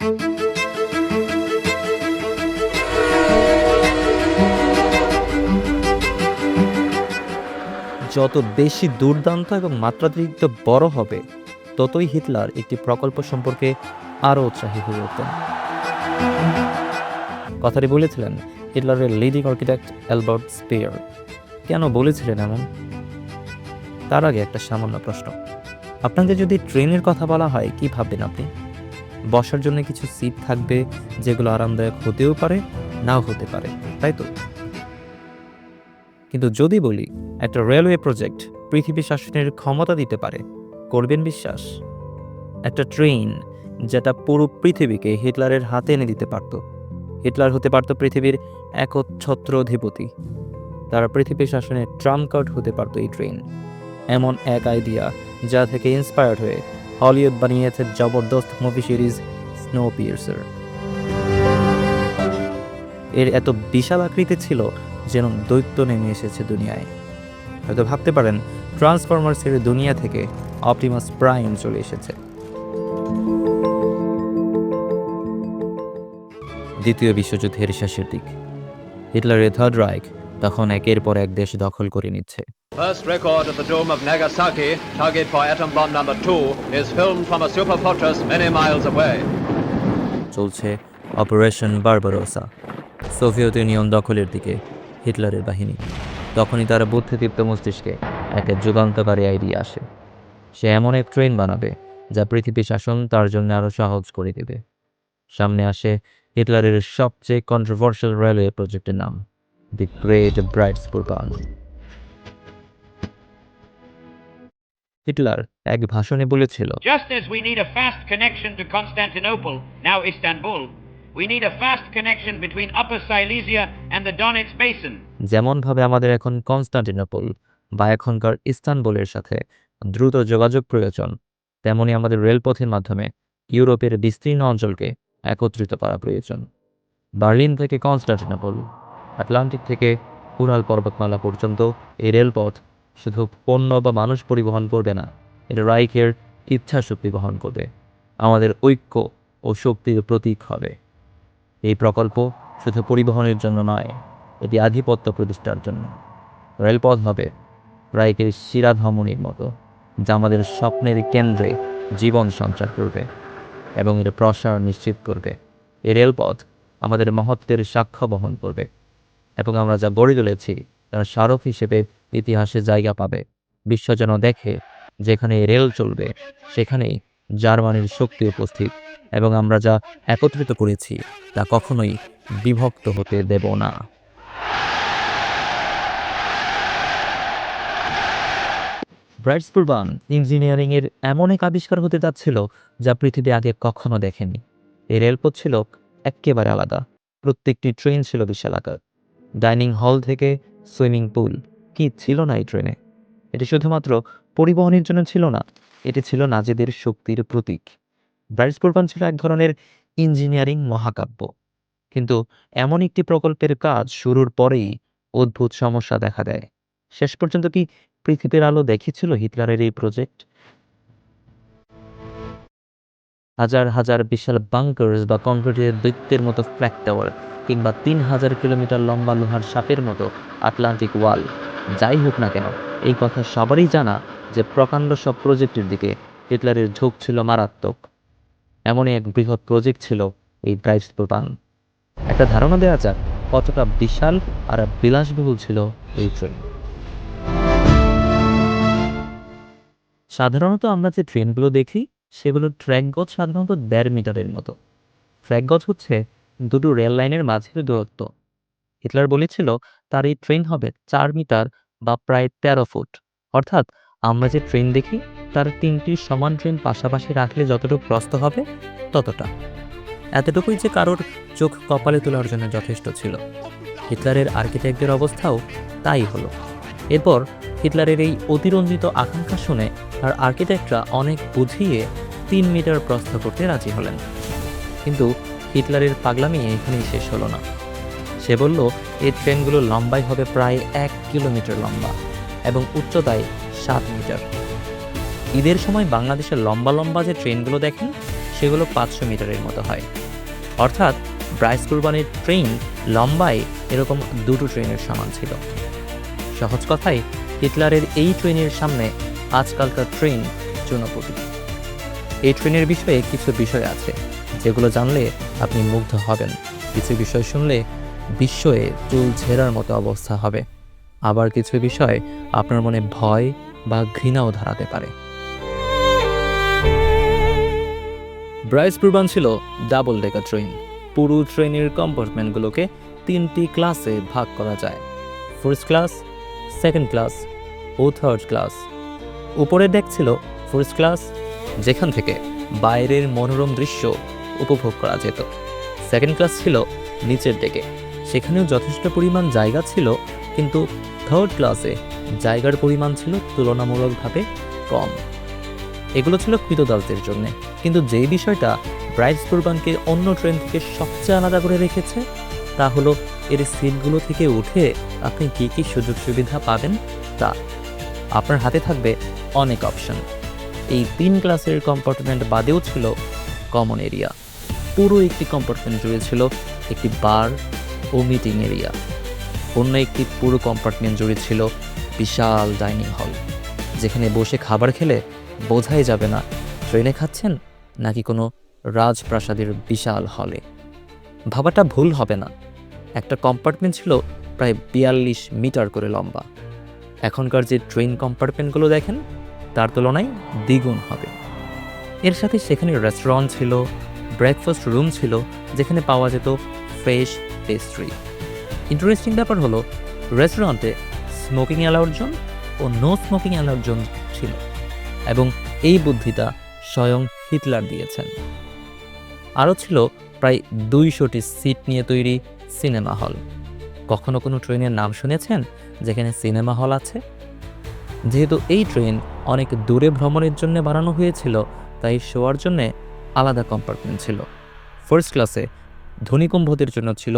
যত বেশি দুর্দান্ত এবং মাত্রাতিরিক্ত বড় হবে, ততই হিটলার একটি প্রকল্প সম্পর্কে আরও উৎসাহী হয়ে উঠতেন কথাটি বলেছিলেন হিটলারের লিডিং আর্কিটেক্ট অ্যালবার্ট স্পেয়ার। কেন বলেছিলেন এমন? তার আগে একটা সামান্য প্রশ্ন। আপনাকে যদি ট্রেনের কথা বলা হয়, কি ভাববেন আপনি? বসার জন্য কিছু সিট থাকবে যেগুলো আরামদায়ক হতেও পারে, নাও হতে পারে, তাই তো? কিন্তু যদি বলি, একটা রেলওয়ে প্রজেক্ট পৃথিবী শাসনের ক্ষমতা দিতে পারে, করবেন বিশ্বাস? একটা ট্রেন যেটা পুরো পৃথিবীকে হিটলারের হাতে এনে দিতে পারত। হিটলার হতে পারত পৃথিবীর একচ্ছত্র অধিপতি। তারা পৃথিবী শাসনের ট্রাম কার্ড হতে পারত এই ট্রেন এমন এক আইডিয়া যা থেকে ইন্সপায়ার্ড হয়ে হলিউড বানিয়েছে জবরদস্ত মুভি সিরিজ স্নো পিয়ার্সার এর এত বিশাল আকৃতি ছিল যেন দৈত্য নেমে এসেছে দুনিয়ায়। হয়তো ভাবতে পারেন ট্রান্সফরমার্সের দুনিয়া থেকে অপটিমাস প্রাইম চলে এসেছে। দ্বিতীয় বিশ্বযুদ্ধের শেষের দিক। হিটলারের থার্ড রাইক তখন একের পর এক দেশ দখল করে নিচ্ছে। First record at the dome of Nagasaki, target for atom bomb number two, is filmed from a super fortress many miles away. চলছে অপারেশন বারবারোসা সোভিয়েত ইউনিয়ন দখলের দিকে হিটলারের বাহিনী। তখনই তার বুদ্ধিদীপ্ত মস্তিষ্কে একটা যুগান্তকারী আইডিয়া আসে। সে এমন এক ট্রেন বানাবে যা পৃথিবী শাসন তার জন্য আরও সহজ করে দেবে। সামনে আসে হিটলারের সবচেয়ে কন্ট্রোভার্সিয়াল রেলওয়ে প্রজেক্টের নাম। দি গ্রেট ব্রাইটস হিটলার এক ভাষণে বলেছিল Just as we need a fast connection to Constantinople, now Istanbul, we need a fast connection between Upper Silesia and the Donetsk Basin. যেমনভাবে আমাদের এখন কনস্টান্টিনোপল বা এখনকার ইস্তানবুলের সাথে দ্রুত যোগাযোগ প্রয়োজন তেমনি আমাদের রেলপথের মাধ্যমে ইউরোপের বিস্তীর্ণ অঞ্চলকে একত্রিত করা প্রয়োজন বার্লিন থেকে কনস্টান্টিনোপল আটলান্টিক থেকে উরাল পর্বতমালা পর্যন্ত এই রেলপথ শুধু পণ্য বা মানুষ পরিবহন করবে না এটা রাইকের ইচ্ছাশক্তি বহন করবে। আমাদের ঐক্য ও শক্তির প্রতীক হবে। এই প্রকল্প শুধু পরিবহনের জন্য নয়, এটি আধিপত্য প্রতিষ্ঠার জন্য। রেলপথ হবে রাইকের শিরাধমনির মতো, যা আমাদের স্বপ্নের কেন্দ্রে জীবন সঞ্চার করবে এবং এর প্রসার নিশ্চিত করবে। এই রেলপথ আমাদের মহত্বের সাক্ষ্য বহন করবে। এবং আমরা যা গড়ে তুলেছি, তার স্মারক হিসেবে ইতিহাসে জায়গা পাবে। বিশ্ব যেন দেখে যেখানে রেল চলবে, সেখানেই জার্মানির শক্তি উপস্থিত এবং আমরা যা একত্রিত করেছি, তা কখনোই বিভক্ত হতে দেব না। ব্রাইটসপুরবান ইঞ্জিনিয়ারিংয়ের এমন এক আবিষ্কার হতে যাচ্ছিল, যা পৃথিবী আগে কখনো দেখেনি। এই রেলপথ ছিল একেবারে আলাদা। প্রত্যেকটি ট্রেন ছিল বিশাল আকার। ডাইনিং হল থেকে সুইমিং পুল। কি ছিল না এই ট্রেনে? এটি শুধুমাত্র পরিবহনের জন্য ছিল না, এটি ছিল নাজেদের শক্তির প্রতীক। ব্রাইটসপুরবান ছিল এক ধরনের ইঞ্জিনিয়ারিং মহাকাব্য। কিন্তু এমন একটি প্রকল্পের কাজ শুরুর পরেই অদ্ভুত সমস্যা দেখা দেয়। শেষ পর্যন্ত কি পৃথিবীর আলো দেখেছিল হিটলারের এই প্রজেক্ট? হাজার হাজার বিশাল বাংকার্স বা কংক্রিটের দৈত্যের মতো ফ্ল্যাগ টাওয়ার কিংবা তিন হাজার কিলোমিটার লম্বা লোহার সাপের মতো আটলান্টিক ওয়াল। যাই হোক না কেন, এই কথা সবারই জানা যে প্রকাণ্ড সব প্রজেক্টের দিকে হিটলারের ঝোঁক ছিল মারাত্মক। এমনই এক বৃহৎ প্রজেক্ট ছিল এই ব্রাইটসপুরবান একটা ধারণা দেওয়া যাক কতটা বিশাল আর বিলাসবহুল ছিল এই ট্রেন। সাধারণত আমরা যে ট্রেনগুলো দেখি সেগুলোর ট্র্যাক গজ সাধারণত দেড় মিটারের মতো। ট্র্যাক গজ হচ্ছে দুটো রেল লাইনের মাঝের দূরত্ব। হিটলার বলেছিল, তার এই ট্রেন হবে চার মিটার বা প্রায় তেরো ফুট। অর্থাৎ আমরা যে ট্রেন দেখি, তার তিনটি সমান ট্রেন পাশাপাশি রাখলে যতটুকু প্রস্ত হবে, ততটা। এতটুকুই যে কারোর চোখ কপালে তোলার জন্য যথেষ্ট ছিল। হিটলারের আর্কিটেক্টদের অবস্থাও তাই হলো। এরপর হিটলারের এই অতিরঞ্জিত আকাঙ্ক্ষা শুনে তার আর্কিটেক্টরা অনেক বুঝিয়ে তিন মিটার প্রস্থ করতে রাজি হলেন। কিন্তু হিটলারের পাগলামি এখানেই শেষ হলো না। সে বলল, এই ট্রেনগুলো লম্বাই হবে প্রায় এক কিলোমিটার লম্বা এবং উচ্চতায় সাত মিটার। ঈদের সময় বাংলাদেশের লম্বা লম্বা যে ট্রেনগুলো দেখেন, সেগুলো পাঁচশো মিটারের মতো হয়। অর্থাৎ ব্রাইস কুরবানির ট্রেন লম্বায় এরকম দুটো ট্রেনের সমান ছিল। সহজ কথায়, হিটলারের এই ট্রেনের সামনে আজকালকার ট্রেন চুনোপুটি এই ট্রেনের বিষয়ে কিছু বিষয় আছে। যেগুলো জানলে আপনি মুগ্ধ হবেন। কিছু বিষয় শুনলে বিস্ময়ে চুল ছেঁড়ার মতো অবস্থা হবে। আবার কিছু বিষয় আপনার মনে ভয় বা ঘৃণাও ধরাতে পারে। ব্রাইস প্রুবান ছিল ডাবল ডেকার ট্রেন পুরো ট্রেনের কম্পার্টমেন্টগুলোকে তিনটি ক্লাসে ভাগ করা যায়। ফার্স্ট ক্লাস, সেকেন্ড ক্লাস ও থার্ড ক্লাস। উপরে ডেক ছিল ফার্স্ট ক্লাস, যেখান থেকে বাইরের মনোরম দৃশ্য উপভোগ করা যেত। সেকেন্ড ক্লাস ছিল নিচের ডেকে সেখানেও যথেষ্ট পরিমাণ জায়গা ছিল, কিন্তু থার্ড ক্লাসে জায়গার পরিমাণ ছিল তুলনামূলকভাবে কম। এগুলো ছিল কৃতদাসদের জন্য। কিন্তু যে বিষয়টা ব্রাইডস কুরবানকে অন্য ট্রেন থেকে সবচেয়ে আলাদা করে রেখেছে, তা হলো এর সিটগুলো থেকে উঠে আপনি কী কী সুযোগ সুবিধা পাবেন তা। আপনার হাতে থাকবে অনেক অপশন এই তিন ক্লাসের কম্পার্টমেন্ট বাদেও ছিল কমন এরিয়া পুরো একটি কম্পার্টমেন্ট জুড়ে ছিল একটি বার ও মিটিং এরিয়া অন্য একটি পুরো কম্পার্টমেন্ট জুড়ে ছিল বিশাল ডাইনিং হল যেখানে বসে খাবার খেলে বোঝাই যাবে না, ট্রেনে খাচ্ছেন নাকি কোনো রাজপ্রাসাদের বিশাল হলে ভাবাটা ভুল হবে না। একটা কম্পার্টমেন্ট ছিল প্রায় বিয়াল্লিশ মিটার করে লম্বা। এখনকার যে ট্রেন কম্পার্টমেন্টগুলো দেখেন, তার তুলনায় দ্বিগুণ হবে। এর সাথে সেখানে রেস্টুরেন্ট ছিল ব্রেকফাস্ট রুম ছিল যেখানে পাওয়া যেত ফ্রেশ পেস্ট্রি ইন্টারেস্টিং ব্যাপার হলো রেস্টুরেন্টে স্মোকিং অ্যালাউড জোন ও নো স্মোকিং অ্যালাউড জোন ছিল এবং এই বুদ্ধিটা স্বয়ং হিটলার দিয়েছেন। আরও ছিল প্রায় দুইশোটি সিট নিয়ে তৈরি সিনেমা হল কখনো কোনো ট্রেনের নাম শুনেছেন যেখানে সিনেমা হল আছে? যেহেতু এই ট্রেন অনেক দূরে ভ্রমণের জন্য বানানো হয়েছিল, তাই শোয়ার জন্যে আলাদা কম্পার্টমেন্ট ছিল। ফার্স্ট ক্লাসে ধনীকুম্ভদের জন্য ছিল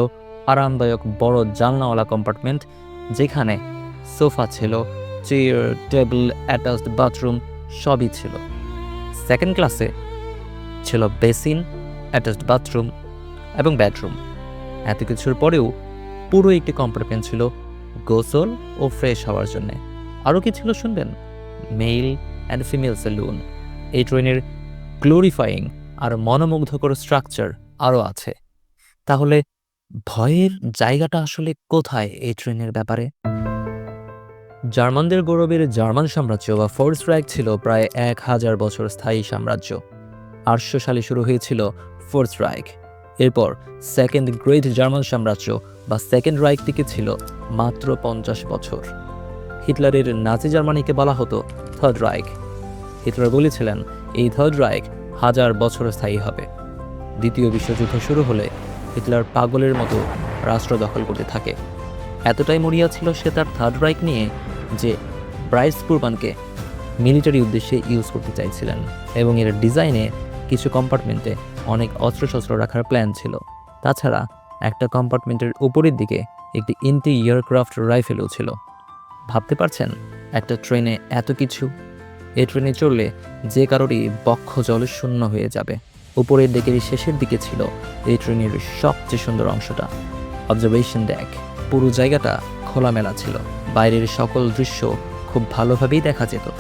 আরামদায়ক বড় জানলাওয়ালা কম্পার্টমেন্ট যেখানে সোফা ছিল চেয়ার টেবিল অ্যাটাচড বাথরুম সবই ছিল। সেকেন্ড ক্লাসে ছিল বেসিন অ্যাটাচড বাথরুম এবং বেডরুম এত কিছুর পরেও পুরো একটি কম্পার্টমেন্ট ছিল গোসল ও ফ্রেশ হওয়ার জন্যে। আরও কি ছিল শুনবেন? মেল অ্যান্ড ফিমেল সেলুন এই ট্রেনের গ্লোরিফাইং আর মনোমুগ্ধকর স্ট্রাকচার আরও আছে। তাহলে ভয়ের জায়গাটা আসলে কোথায় এই ট্রেনের ব্যাপারে? জার্মানদের গৌরবের জার্মান সাম্রাজ্য বা ফোর্স রাইক ছিল প্রায় এক হাজার বছর স্থায়ী সাম্রাজ্য। আটশো সালে শুরু হয়েছিল ফোর্স রাইক এরপর সেকেন্ড গ্রেট জার্মান সাম্রাজ্য বা সেকেন্ড রাইকটিকে ছিল মাত্র পঞ্চাশ বছর। হিটলারের নাজি জার্মানিকে বলা হতো থার্ড রাইক হিটলার বলেছিলেন, এই থার্ড রাইক হাজার বছর স্থায়ী হবে। দ্বিতীয় বিশ্বযুদ্ধ শুরু হলে হিটলার পাগলের মতো রাষ্ট্র দখল করতে থাকে। এতটাই মরিয়া ছিল সে তার থার্ড রাইক নিয়ে যে ব্রাইস কুরবানকে মিলিটারি উদ্দেশ্যে ইউজ করতে চাইছিলেন এবং এর ডিজাইনে কিছু কম্পার্টমেন্টে অনেক অস্ত্রশস্ত্র রাখার প্ল্যান ছিল। তাছাড়া একটা কম্পার্টমেন্টের উপরের দিকে একটি ইন্টি এয়ারক্রাফট রাইফেলও ছিল। ভাবতে পারছেন, একটা ট্রেনে এত কিছু এই ট্রেনে চড়লে যে কারোরই বক্ষ জলশূন্য হয়ে যাবে। উপরের দিকের শেষের দিকে ছিল এই ট্রেনের সবচেয়ে সুন্দর অংশটা। অবজারভেশন ডেক পুরো জায়গাটা খোলামেলা ছিল। বাইরের সকল দৃশ্য খুব ভালোভাবেই দেখা যেত।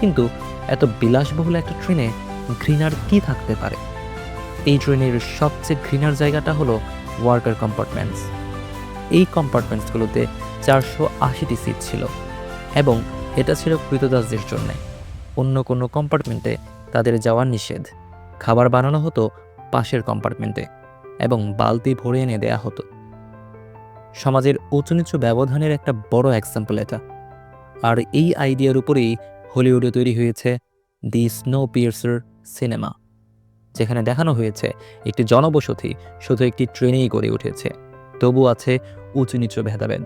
কিন্তু এত বিলাসবহুল একটা ট্রেনে ঘৃণার কি থাকতে পারে? এই ট্রেনের সবচেয়ে ঘৃণার জায়গাটা হলো ওয়ার্কার কম্পার্টমেন্টস এই কম্পার্টমেন্টসগুলোতে চারশো আশিটি সিট ছিল এবং এটা ছিল কৃতদাসদের জন্যে। অন্য কোনো কম্পার্টমেন্টে তাদের যাওয়া নিষেধ। খাবার বানানো হতো পাশের কম্পার্টমেন্টে এবং বালতি ভরে এনে দেয়া হতো। সমাজের উঁচু নিচু ব্যবধানের একটা বড় এক্সাম্পল এটা। আর এই আইডিয়ার উপরেই হলিউডে তৈরি হয়েছে দি স্নো পিয়ার্সার সিনেমা যেখানে দেখানো হয়েছে একটি জনবসতি শুধু একটি ট্রেনেই গড়ে উঠেছে তবু আছে উঁচু নিচু ভেদাভেদ,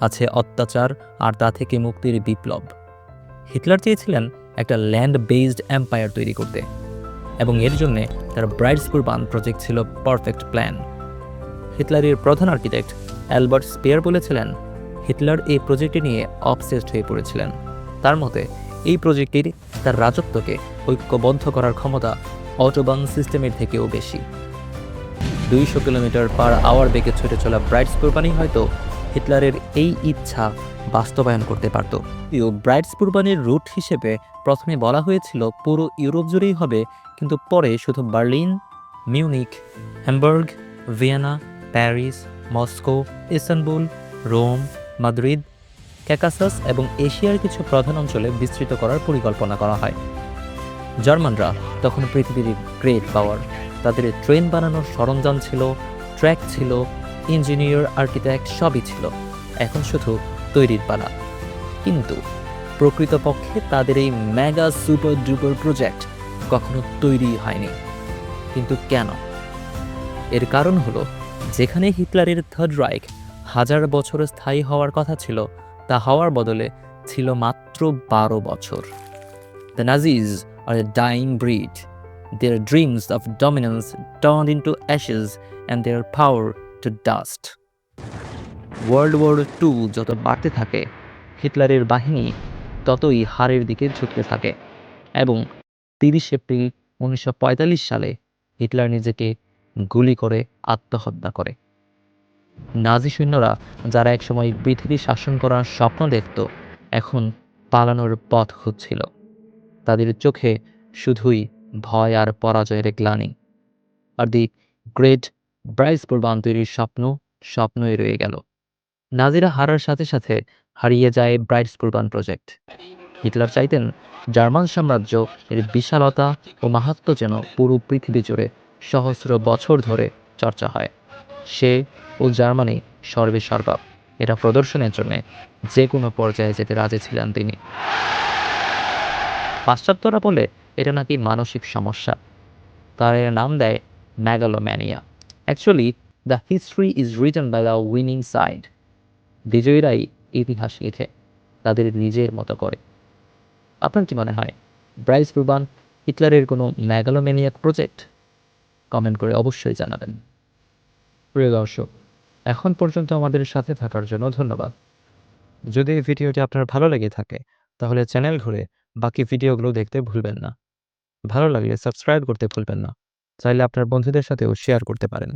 আছে অত্যাচার আর তা থেকে মুক্তির বিপ্লব। হিটলার চেয়েছিলেন একটা ল্যান্ড বেসড এম্পায়ার তৈরি করতে। এবং এর জন্যে তার ব্রাইডস কুরবান প্রজেক্ট ছিল পারফেক্ট প্ল্যান হিটলারের প্রধান আর্কিটেক্ট অ্যালবার্ট স্পেয়ার বলেছিলেন, হিটলার এই প্রজেক্টটি নিয়ে অবসেসড হয়ে পড়েছিলেন। তার মতে, এই প্রজেক্টটির তার রাজত্বকে ঐক্যবদ্ধ করার ক্ষমতা অটোবান সিস্টেমের থেকেও বেশি। দুইশো কিলোমিটার পার আওয়ার বেগে ছুটে চলা ব্রাইটস কোরবানি হয়তো হিটলারের এই ইচ্ছা বাস্তবায়ন করতে পারত। ব্রাইটস কুরবানির রুট হিসেবে প্রথমে বলা হয়েছিল, পুরো ইউরোপ জুড়েই হবে, কিন্তু পরে শুধু Berlin Munich Hamburg, Vienna, Paris, Moscow, Istanbul, Rome, Madrid, Caucasus এবং এশিয়ার কিছু প্রধান অঞ্চলে বিস্তৃত করার পরিকল্পনা করা হয়। জার্মানরা তখন পৃথিবীর গ্রেট পাওয়ার, তাদের ট্রেন বানানোর সরঞ্জাম ছিল, ট্র্যাক ছিল ইঞ্জিনিয়ার, আর্কিটেক্ট সবই ছিল। এখন শুধু তৈরির পালা। কিন্তু প্রকৃতপক্ষে তাদের এই মেগা সুপার ডুপার প্রজেক্ট কখনো তৈরি হয়নি। কিন্তু কেন? এর কারণ হলো, যেখানে হিটলারের থার্ড রাইক হাজার বছর স্থায়ী হওয়ার কথা ছিল, তা হওয়ার বদলে ছিল মাত্র বারো বছর। The Nazis are a dying breed their dreams of dominance turned into ashes and their power to dust. World war two যত বাড়তে থাকে, হিটলারের বাহিনী ততই হারের দিকে ঝুঁকতে থাকে এবং তিরিশ এপ্রিল উনিশশো পঁয়তাল্লিশ সালে হিটলার নিজেকে গুলি করে আত্মহত্যা করে। নাজি সৈন্যরা, যারা একসময় পৃথিবী শাসন করার স্বপ্ন দেখত, এখন পালানোর পথ খুঁজছিল। তাদের চোখে শুধুই ভয় আর পরাজয়ের গ্লানি। আর দি গ্রেট ব্রাইস প্রবান তৈরির স্বপ্ন স্বপ্নই রয়ে গেল। নাজিরা হারার সাথে সাথে হারিয়ে যায় ব্রাইটস প্রবান প্রজেক্ট। হিটলার চাইতেন জার্মান সাম্রাজ্য এর বিশালতা ও মাহাত্ম্য যেন পুরো পৃথিবী জুড়ে সহস্র বছর ধরে চর্চা হয়। সে ও জার্মানি সর্বে সর্বা। এটা প্রদর্শনের জন্য যে কোনো পর্যায়ে যেতে রাজি ছিলেন তিনি। পাশ্চাত্যরা বলে, এটা নাকি মানসিক সমস্যা। তার নাম দেয় megalomania. Actually the history is written by the winning side বিজয়ীরাই ইতিহাস লিখে তাদের নিজের মতো করে। আপনার কি মনে হয়, ব্রাইস রুবান হিটলারের কোনো ম্যাগালোম্যানিয়াক প্রজেক্ট? কমেন্ট করে অবশ্যই জানাবেন। প্রিয় দর্শক, এখন পর্যন্ত আমাদের সাথে থাকার জন্য ধন্যবাদ। যদি এই ভিডিওটি আপনার ভালো লেগে থাকে, তাহলে চ্যানেল ঘুরে বাকি ভিডিওগুলো দেখতে ভুলবেন না। ভালো লাগলে সাবস্ক্রাইব করতে ভুলবেন না। চাইলে আপনার বন্ধুদের সাথেও শেয়ার করতে পারেন।